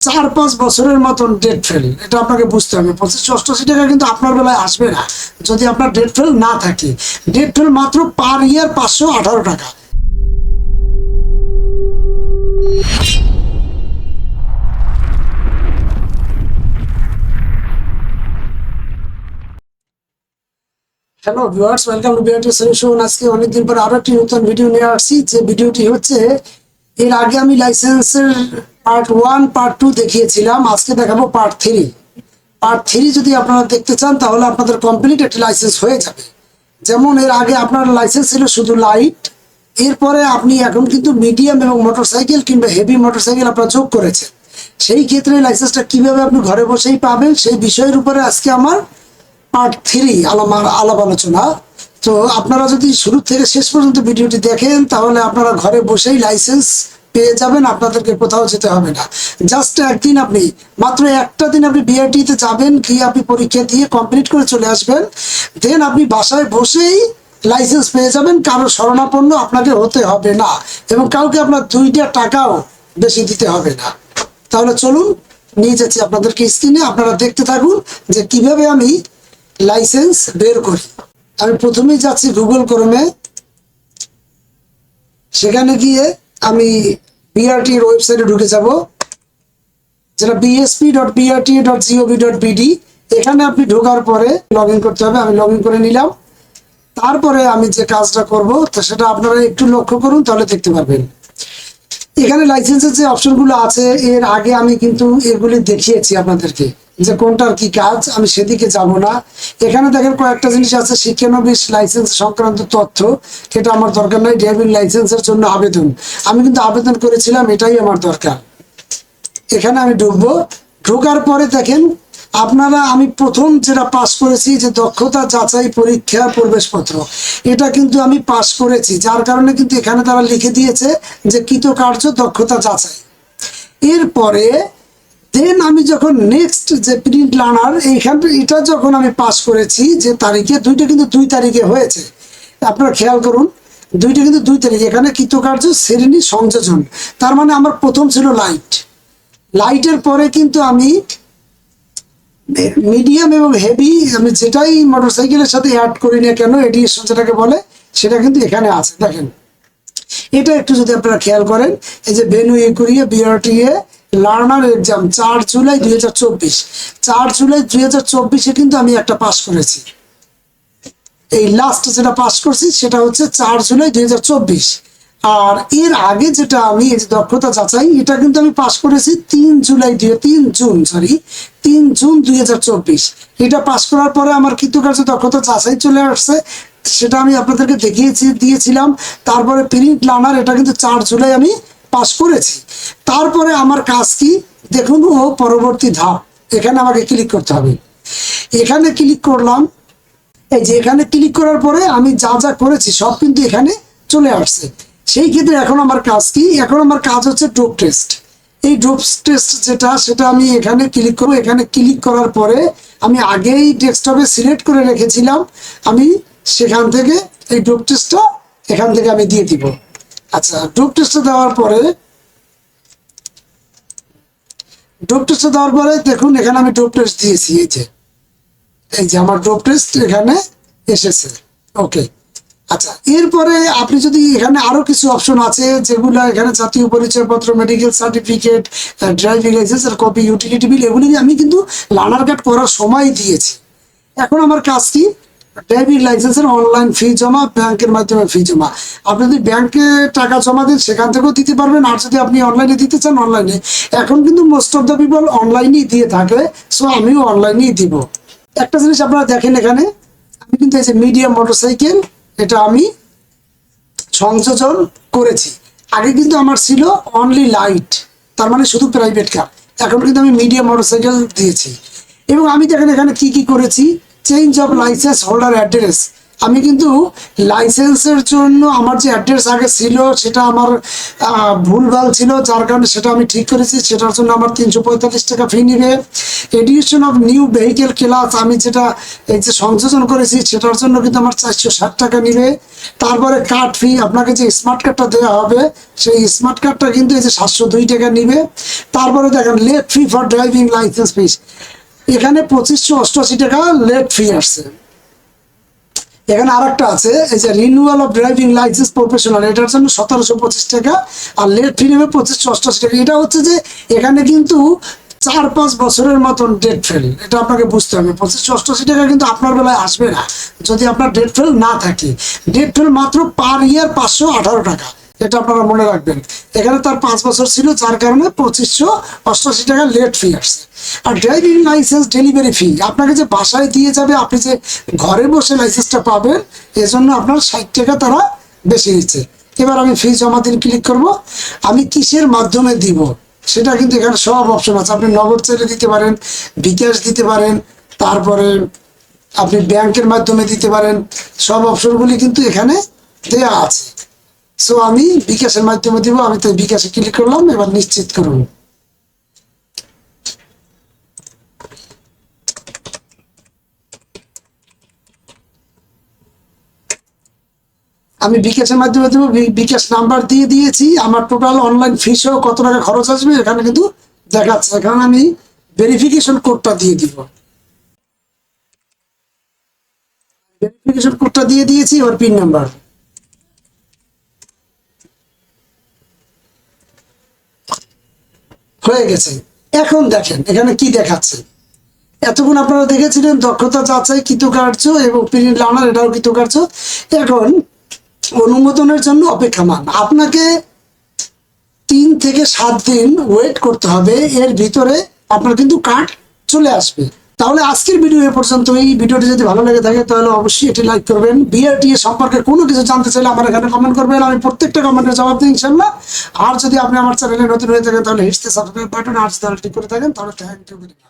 চার পাঁচ বছরের মতন ডেট ফেল এটা আপনাকে বুঝতে হবে। পঁচিশ অষ্টআশি টাকা কিন্তু আপনার বেলায় আসবে না। যদি আপনার ডেট ফেল না থাকে ডেট ফেল মাত্র পার ইয়ার পাঁচশো আঠারো টাকা। Hello viewers welcome to BRT solution আজকে অনেকদিন পর আরও একটি নতুন ভিডিও নিয়ে আসছি। যে ভিডিওটি হচ্ছে, এর আগে আমি লাইসেন্সের পার্ট ওয়ান পার্ট টু দেখিয়েছিলাম। আজকে দেখাবো পার্ট থ্রি পার্ট থ্রি যদি আপনারা দেখতে চান, তাহলে আপনাদের কমপ্লিট একটি লাইসেন্স হয়ে যাবে। যেমন এর আগে আপনার লাইসেন্স ছিল শুধু লাইট এরপরে আপনি এখন কিন্তু মিডিয়াম এবং মোটরসাইকেল কিংবা হেভি মোটরসাইকেল আপনারা যোগ করেছেন। সেই ক্ষেত্রে লাইসেন্সটা কীভাবে আপনি ঘরে বসেই পাবেন, সেই বিষয়ের উপরে আজকে আমার পার্ট থ্রি আলামার আলাপ আলোচনা। তো আপনারা যদি শুরু থেকে শেষ পর্যন্ত ভিডিওটি দেখেন, তাহলে আপনারা ঘরে বসেই লাইসেন্স পেয়ে যাবেন, আপনাদেরকে কোথাও যেতে হবে না। জাস্ট একদিন আপনি, মাত্র একটা দিন আপনি বিআরটিতে যাবেন, গিয়ে আপনি পরীক্ষা দিয়ে কমপ্লিট করে চলে আসবেন। দেন আপনি বাসায় বসেই লাইসেন্স পেয়ে যাবেন, কারও শরণাপন্ন আপনাকে হতে হবে না এবং কাউকে আপনার দুইটা টাকাও বেশি দিতে হবে না। তাহলে চলুন, নিয়ে যাচ্ছি আপনাদেরকে স্ক্রিনে আপনারা দেখতে থাকুন যে কীভাবে আমি লাইসেন্স বের করি। আমি প্রথমেই যাচ্ছি গুগল ক্রোমে সেখানে গিয়ে আমি বিআরটির ওয়েবসাইটে ঢুকে যাব। যেটা BSP dot BRT dot GOV dot BD এখানে আপনি ঢোকার পরে লগ করতে হবে, আমি লগ করে নিলাম। তারপরে আমি যে কাজটা করব, তো সেটা আপনারা একটু লক্ষ্য করুন, তাহলে দেখতে পারবেন। এখানে লাইসেন্সের যে অপশনগুলো আছে, এর আগে আমি কিন্তু এগুলি দেখিয়েছি আপনাদেরকে, যে কোনটার কি কাজ, আমি সেদিকে যাব না। এখানে দেখেন কয়েকটা জিনিস আছে, শিক্ষানবিশ লাইসেন্স সংক্রান্ত তথ্য, সেটা আমার দরকার নাই ড্রাইভিং লাইসেন্সের জন্য আবেদন। আমি কিন্তু আবেদন করেছিলাম, এটাই আমার দরকার। এখানে আমি ঢুকবো, ঢোকার পরে দেখেন আপনারা, আমি প্রথম যেটা পাস করেছি যে দক্ষতা যাচাই পরীক্ষা প্রবেশপত্র। এটা কিন্তু আমি পাস করেছি, যার কারণে কিন্তু এখানে তারা লিখে দিয়েছে যে কৃতকার্য দক্ষতা যাচাই। এরপরে দেন আমি যখন নেক্সট যে প্রিন্ট লার্নার এইখানে এটা যখন আমি পাস করেছি যে তারিখে, দুইটা কিন্তু দুই তারিখে হয়েছে। আপনারা খেয়াল করুন, দুইটা কিন্তু দুই তারিখ, এখানে কৃতকার্য, শ্রেণি, সংযোজন। তার মানে আমার প্রথম ছিল লাইট লাইটের পরে কিন্তু আমি মিডিয়াম এবং হেভি আমি যেটাই মোটরসাইকেলের সাথে অ্যাড করি না কেন এডিশন যেটাকে বলে, সেটা কিন্তু এখানে আছে। দেখেন, এটা একটু যদি আপনারা খেয়াল করেন, এই যে ভেনু একুরিয়ে বিআরটিএ লার্নার এক্সাম চার জুলাই দুই হাজার চব্বিশ। চার জুলাই দুই হাজার চব্বিশে কিন্তু আমি একটা পাস করেছি। এই লাস্ট যেটা পাস করছি, সেটা হচ্ছে চার জুলাই দুই হাজার চব্বিশ। আর এর আগে যেটা আমি, এই যে দক্ষতা যাচাই, এটা কিন্তু আমি পাশ করেছি তিন জুলাই দুই তিন জুন সরি তিন জুন দুই হাজার চব্বিশ। এটা পাশ করার পরে আমার কিন্তু কৃতকার্য দক্ষতা যাচাই চলে আসছে। সেটা আমি আপনাদেরকে দেখিয়েছি, দিয়েছিলাম। তারপরে প্রিন্ট লার্নার এটা কিন্তু চার জুলাই আমি পাশ করেছি। তারপরে আমার কাজ কি? দেখুন, ও পরবর্তী ধাপ। এখানে আমাকে ক্লিক করতে হবে। এখানে ক্লিক করলাম। এই যে এখানে ক্লিক করার পরে আমি যা যা করেছি, সব কিন্তু এখানে চলে আসছে। সেই ক্ষেত্রে এখন আমার কাজ কি? এখন আমার কাজ হচ্ছে ডোপ টেস্ট এই ডোপ টেস্ট যেটা, সেটা আমি এখানে ক্লিক করব। এখানে ক্লিক করার পরে আমি আগেই ডেস্কটপে সিলেক্ট করে রেখেছিলাম। আমি সেখান থেকে এই ডোপ টেস্টটা এখান থেকে আমি দিয়ে দিব। আচ্ছা ডোপ টেস্টটা দেওয়ার পরে ডোপ টেস্টটা দেওয়ার পরে দেখুন, এখানে আমি ডোপ টেস্ট দিয়েছি। এই যে এই যে আমার ড্রপ টেস্ট এখানে এসেছে। ওকে আচ্ছা এরপরে আপনি যদি এখানে আরও কিছু অপশন আছে, যেগুলো এখানে জাতীয় পরিচয়পত্র মেডিকেল সার্টিফিকেট ড্রাইভিং লাইসেন্স আর কপি ইউটিলিটি বিল এগুলি আমি কিন্তু লার্নার কার্ড করার সময় দিয়েছি। এখন আমার কাজ কি? ড্রাইভিং লাইসেন্সের অনলাইন ফি জমা, ব্যাংকের মাধ্যমে ফি জমা। আপনি যদি ব্যাংকে টাকা জমা দেন, সেখান থেকেও দিতে পারবেন, আর যদি আপনি অনলাইনে দিতে চান অনলাইনে এখন কিন্তু মোস্ট অফ দ্য পিপল অনলাইনেই দিয়ে থাকে সো আমিও অনলাইনেই দিব। একটা জিনিস আপনারা দেখেন এখানে, আমি কিন্তু এই যে মিডিয়াম মোটরসাইকেল এটা আমি সংযোজন করেছি। আগে কিন্তু আমার ছিল অনলি লাইট তার মানে শুধু প্রাইভেট কার এখন কিন্তু আমি মিডিয়াম মোটরসাইকেল দিয়েছি। এবং আমি দেখেন এখানে কি কি করেছি। Change of license holder address আমি কিন্তু লাইসেন্সের জন্য আমার যে অ্যাড্রেস আগে ছিল, সেটা আমার ভুলভাল ছিল, যার কারণে সেটা আমি ঠিক করেছি। সেটার জন্য আমার তিনশো পঁয়তাল্লিশ টাকা ফি নিবে। Addition of new vehicle class আমি যেটা, এই যে সংযোজন করেছি, সেটার জন্য কিন্তু আমার চারশো ষাট টাকা নিবে। তারপরে কার্ড ফি আপনাকে যে স্মার্ট কার্ডটা দেওয়া হবে, সেই স্মার্ট কার্ডটা কিন্তু এই যে সাতশো দুই টাকা নিবে। তারপরে দেখেন late fee for driving license fees এখানে পঁচিশশো অষ্টআশি টাকা লেট ফি আসছে। এখানে আর একটা আছে, এই যে renewal of driving license professional এটার জন্য সতেরোশো পঁচিশ টাকা, আর লেট ফি নেবে পঁচিশশো অষ্টাশি টাকা। এটা হচ্ছে যে এখানে কিন্তু চার পাঁচ বছরের মতন ডেট ফেল এটা আপনাকে বুঝতে হবে। পঁচিশশো অষ্টাশি টাকা কিন্তু আপনার বেলায় আসবে না, যদি আপনার ডেট ফেল না থাকে। ডেট ফেল মাত্র পার ইয়ার পাঁচশো আঠারো টাকা। এটা আপনারা মনে রাখবেন। এখানে তার পাঁচ বছর ছিল, যার কারণে পঁচিশশো অষ্টআশি টাকা লেট ফি আসছে। আর ড্রাইভিং লাইসেন্স ডেলিভারি ফি আপনাকে যে বাসায় দিয়ে যাবে, আপনি যে ঘরে বসে লাইসেন্সটা পাবেন, এজন্য আপনার ষাট টাকা তারা বেশি নিচ্ছে এবার আমি ফি জমা দিন ক্লিক করব। আমি কিসের মাধ্যমে দিব? সেটা কিন্তু এখানে সব অপশন আছে। আপনি নগদ চাইলে দিতে পারেন, বিকাশ দিতে পারেন, তারপরে আপনি ব্যাংকের মাধ্যমে দিতে পারেন। সব অপশনগুলি কিন্তু এখানে দেয়া আছে। সো আমি বিকাশের মাধ্যমে দিব, আমি তো বিকাশে ক্লিক করলাম, এবার নিশ্চিত করুন। আমি বিকাশের মাধ্যমে দেবো বিকাশ নাম্বার দিয়ে দিয়েছি, আমার টোটাল অনলাইন ফিসও কত টাকা খরচ আসবে, এখানে কিন্তু দেখাচ্ছে। এখানে আমি ভেরিফিকেশন কোডটা দিয়ে দিব। ভেরিফিকেশন কোডটা দিয়ে দিয়েছি ওর পিন নাম্বার হয়ে গেছে। এখন দেখেন, এখানে কি দেখাচ্ছে? এতক্ষণ আপনারা দেখেছিলেন দক্ষতা যাচাই কৃতকার্য এবং প্রিন্ট লার্নার এটাও কৃতকার্য। এখন অনুমোদনের জন্য অপেক্ষমান আপনাকে তিন থেকে সাত দিন ওয়েট করতে হবে। এর ভিতরে আপনার কিন্তু কার্ড চলে আসবে। তাহলে আজকের ভিডিও এ পর্যন্ত এই ভিডিওটি যদি ভালো লেগে থাকে, তাহলে অবশ্যই এটি লাইক করবেন। বিআরটি সম্পর্কে কোনো কিছু জানতে চাইলে আমার এখানে কমেন্ট করবেন। আমি প্রত্যেকটা কমেন্টের জবাব দিই ইনশাল্লাহ আর যদি আপনি আমার চ্যানেলে নতুন হয়ে থাকেন, তাহলে হিটতে সাবস্ক্রাইব বাটন আর যদি করে থাকেন, তাহলে থ্যাংক ইউ ভেরি মাচ